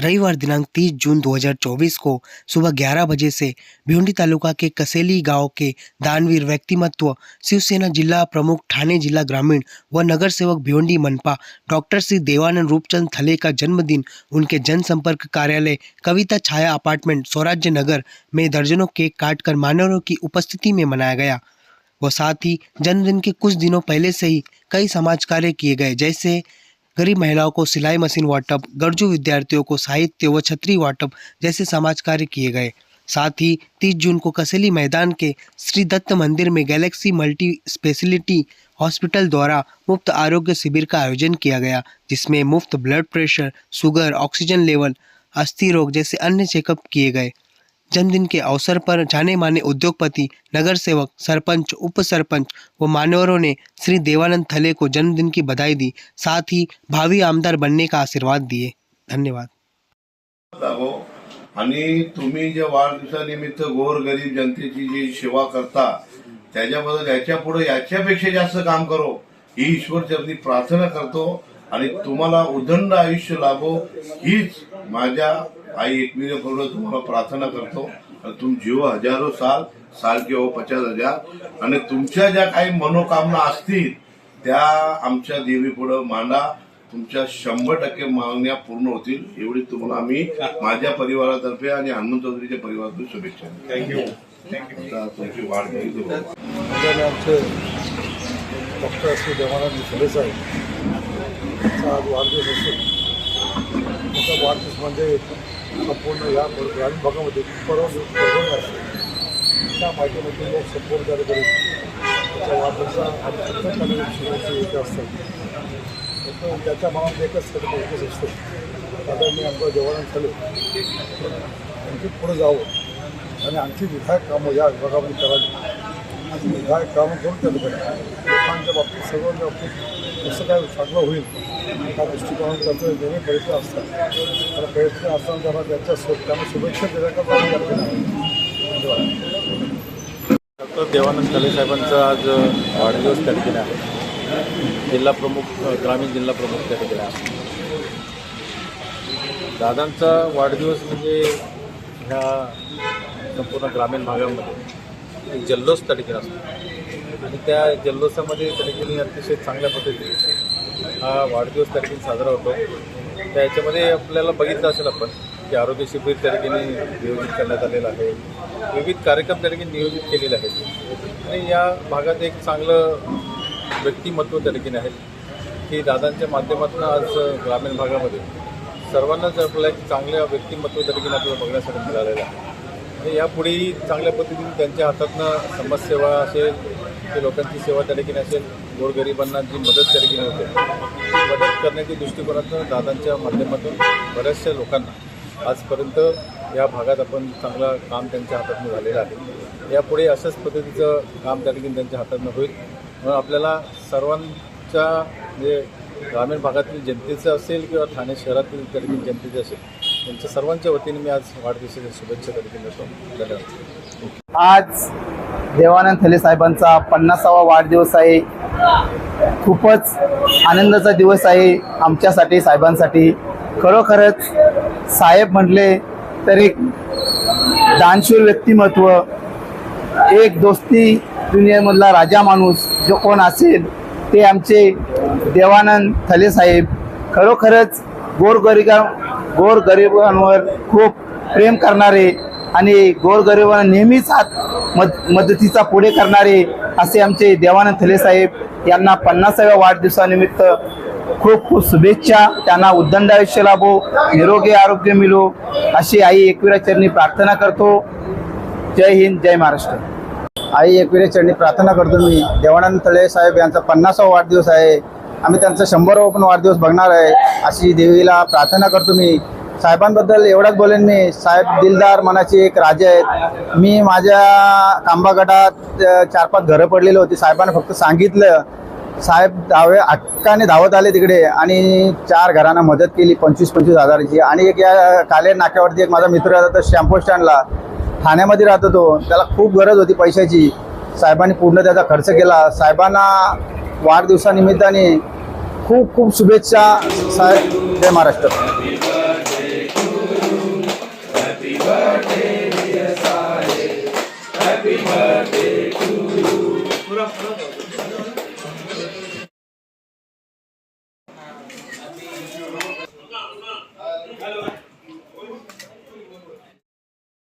रविवार दिनांक 30 जून 2024 को सुबह 11 बजे से भिवंडी तालुका के कसेली गाँव के दानवीर व्यक्तिमत्व शिवसेना जिला प्रमुख ठाणे जिला ग्रामीण व नगर सेवक भिवंडी मनपा डॉक्टर श्री देवानंद रूपचंद थले का जन्मदिन, उनके जनसंपर्क कार्यालय कविता छाया अपार्टमेंट स्वराज्य नगर में दर्जनों केक काटकर मानवों की उपस्थिति में मनाया गया। व साथ ही जन्मदिन के कुछ दिनों पहले से ही कई समाज कार्य किए गए, जैसे गरीब महिलाओं को सिलाई मशीन वाटप, गरजू विद्यार्थियों को साहित्य व छतरी वाटप जैसे समाज कार्य किए गए। साथ ही 30 जून को कसेली मैदान के श्री दत्त मंदिर में गैलेक्सी मल्टी स्पेशलिटी हॉस्पिटल द्वारा मुफ़्त आरोग्य शिविर का आयोजन किया गया, जिसमें मुफ़्त blood pressure, sugar, oxygen level, अस्थि रोग जैसे अन्य चेकअप किए गए। जन्मदिन के अवसर पर जाने माने उद्योगपति नगर सेवक सरपंच उप सरपंच व मान्यवरों ने श्री देवानंद थले को जन्मदिन की बधाई दी। साथ ही भावी आमदार बनने का आशीर्वाद दिए। धन्यवाद। हो, आणि तुम्ही जे वाढदिवसानिमित्त गोरगरीब जनतेची जी सेवा करता त्याच्याबद्दल याच्यापुढे याच्यापेक्षा जास्त काम करो ही ईश्वर चरणी प्रार्थना करतो आणि तुम्हाला उदंड आयुष्य लाभो हीच माझ्या आई एकविरेकडून तुम्हाला प्रार्थना करतो. तुम जीव हजारो साल साल किंवा पचास हजार आणि तुमच्या ज्या काही मनोकामना असतील त्या आमच्या देवी पुढे मांडा. तुमच्या शंभर टक्के मागण्या पूर्ण होतील. एवढी तुम्हाला आम्ही माझ्या परिवारातर्फे आणि हनुमंत चौधरीच्या परिवारातून शुभेच्छा थँक्यू तुमची वाढ आमचे डॉक्टर श्री देवानंद फुले साहेब यांचा आज वाढदिवस असून त्याचा वाढदिवसमध्ये संपूर्ण या ग्रामीण भागामध्ये म्हणजे परवानगी परवानगी असते. त्या माध्यमातून लोक सपोर्ट जारी करून त्याच्या वाढदिवसा आणि प्रत्येक कार्यक्रम शुभेच्छा असतात त्याच्या मनामध्ये एकच खरं एकच असतो. आता मी आमच्या देवानंद आणखी पुढे जावं. आणि आणखी विधायक कामं या विभागामध्ये करावी. आणि काम कामं करून त्या ठिकाणी लोकांच्या बाबतीत सर्वांच्या बाबतीत कसं काय चांगलं होईल त्या दृष्टिकोनात त्याचं नेहमी प्रयत्न असतात. तर प्रयत्न असताना त्यांना त्यांच्या सो त्यांना शुभेच्छा देण्याकरता आम्ही या धन्यवाद डॉक्टर देवानंद कले साहेबांचा आज वाढदिवस त्या ठिकाणी आहे. जिल्हा प्रमुख ग्रामीण जिल्हा प्रमुख त्या ठिकाणी आहे. दादांचा वाढदिवस म्हणजे ह्या संपूर्ण ग्रामीण भागामध्ये एक जल्लोष त्या ठिकाणी असतो. आणि त्या जल्लोषामध्ये त्या ठिकाणी अतिशय चांगल्या पद्धतीने हा वाढदिवस त्या ठिकाणी साजरा होतो. त्या याच्यामध्ये आपल्याला बघितलं असेल आपण की आरोग्य शिबिर त्या ठिकाणी नियोजित करण्यात आलेलं आहे. विविध कार्यक्रम त्या ठिकाणी नियोजित केलेले आहेत. आणि या भागात एक चांगलं व्यक्तिमत्व त्या ठिकाणी आहे की दादांच्या माध्यमातून आज ग्रामीण भागामध्ये सर्वांनाच आपल्याला एक चांगलं व्यक्तिमत्व त्या ठिकाणी आपल्याला बघण्यासाठी मिळालेलं आहे. आणि यापुढेही चांगल्या पद्धतीने त्यांच्या हातातनं समाजसेवा असेल की लोकांची सेवा त्या ठिकाणी असेल गोरगरिबांना जी मदत त्या ठिकाणी होते ती मदत करण्याच्या दृष्टिकोनातून दादांच्या माध्यमातून बऱ्याचशा लोकांना आजपर्यंत या भागात आपण चांगलं काम त्यांच्या हातातून झालेलं आहे. यापुढे अशाच पद्धतीचं काम त्या ठिकाणी त्यांच्या हातातनं होईल. म्हणून आपल्याला सर्वांच्या म्हणजे ग्रामीण भागातील जनतेचं असेल किंवा ठाणे शहरातील त्या ठिकाणी जनतेचं असेल तुमच्या सर्वांच्या वतीने मी आज वाढदिवसाच्या शुभेच्छा त्या देतो धन्यवाद. आज देवानंद थले साहेबांचा पन्नासावा वाढदिवस आहे. खूपच आनंदाचा दिवस आहे आमच्यासाठी साहेबांसाठी. खरोखरच साहेब म्हटले तरी दानशूर व्यक्तिमत्व एक दोस्ती दुनियेमधला राजा माणूस जो कोण असेल ते आमचे देवानंद थले साहेब. खरोखरच गोरगरिका गोरगरिबांवर खूप प्रेम करणारे आणि गोरगरिबांना नेहमीच हात मद मदतीचा पुढे करणारे असे आमचे देवानंद थले साहेब यांना पन्नासाव्या वाढदिवसानिमित्त खूप खूप शुभेच्छा. त्यांना उद्दंड आयुष्य लाभो निरोगी आरोग्य मिळो अशी आई एकविराचरणी प्रार्थना करतो. जय हिंद जय महाराष्ट्र. आई एकविराचरणी प्रार्थना करतो मी. देवानंद तळे साहेब यांचा पन्नासावा वाढदिवस आहे. आम्ही त्यांचा शंभरावा पण वाढदिवस बघणार आहे अशी देवीला प्रार्थना करतो मी. साहेबांबद्दल एवढंच बोलेन मी. साहेब दिलदार मनाचे एक राजे आहेत. मी माझ्या कांबा गटात चार पाच घरं पडलेली होती. साहेबांना फक्त सांगितलं साहेब धावे हक्काने धावत आले तिकडे आणि चार घरांना मदत केली पंचवीस पंचवीस हजाराची. आणि एक या काले नाक्यावरती एक माझा मित्र राहतो तो शॅम्पू स्टँडला. ठाण्यामध्ये राहतो तो. त्याला खूप गरज होती पैशाची. साहेबांनी पूर्ण त्याचा खर्च केला. साहेबांना वाढदिवसानिमित्ताने खूप खूप शुभेच्छा. साहेब जय महाराष्ट्र. 아니 아니 아니